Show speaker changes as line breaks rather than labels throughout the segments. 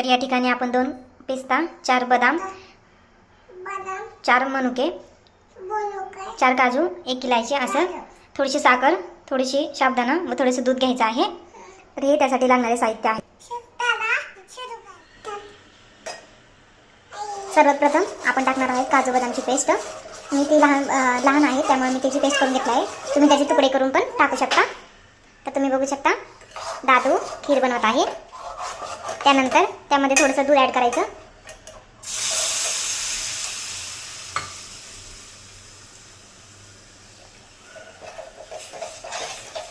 तर या ठिकाणी आपण दोन पिस्ता चार बदाम चार मनुके चार काजू एक इलायची असं थोडीशी साखर थोडीशी साबुदाणा व थोडंसं दूध घ्यायचं आहे. तर हे त्यासाठी लागणारे साहित्य आहे. सर्वात प्रथम आपण टाकणार आहे काजू बदामची पेस्ट. मी ती लहान लहान आहे त्यामुळे मी त्याची पेस्ट करून घेतली आहे. तुम्ही त्याचे तुकडे करून पण टाकू शकता. तर तुम्ही बघू शकता दादू खीर बनवत आहे. त्यानंतर त्यामध्ये थोडंसं दूध ॲड करायचं.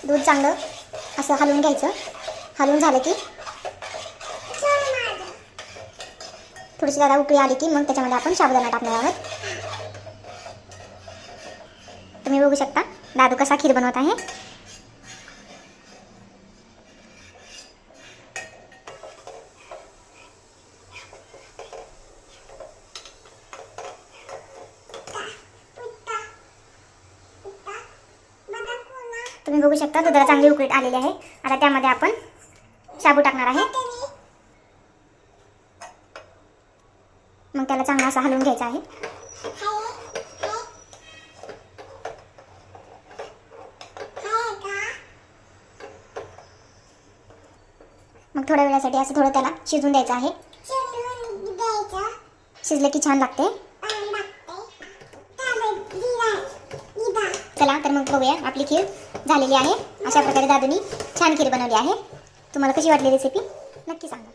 दूध चांगलं असं हलवून घ्यायचं. हलवून झालं की थोडीशी दादा उकळी आली की मग त्याच्यामध्ये आपण साबुदाणा टाकणार आहोत. तुम्ही बघू शकता दादू कसा खीर बनवत आहे. तुम्ही बघू शकता दुधाला चांगली उकळीत आलेली आहे. आता त्यामध्ये आपण शाबू टाकणार आहे. मग त्याला चांगला असा हलवून घ्यायचा आहे. मग थोड्या वेळासाठी असं थोडं त्याला शिजून द्यायचं आहे. शिजलं की छान लागते. चला तर मग बघूया. आपली खीर झालेली आहे. अशा प्रकारे दादूनी छान खीर बनवली आहे. तुम्हाला कशी वाटली रेसिपी नक्की सांगा.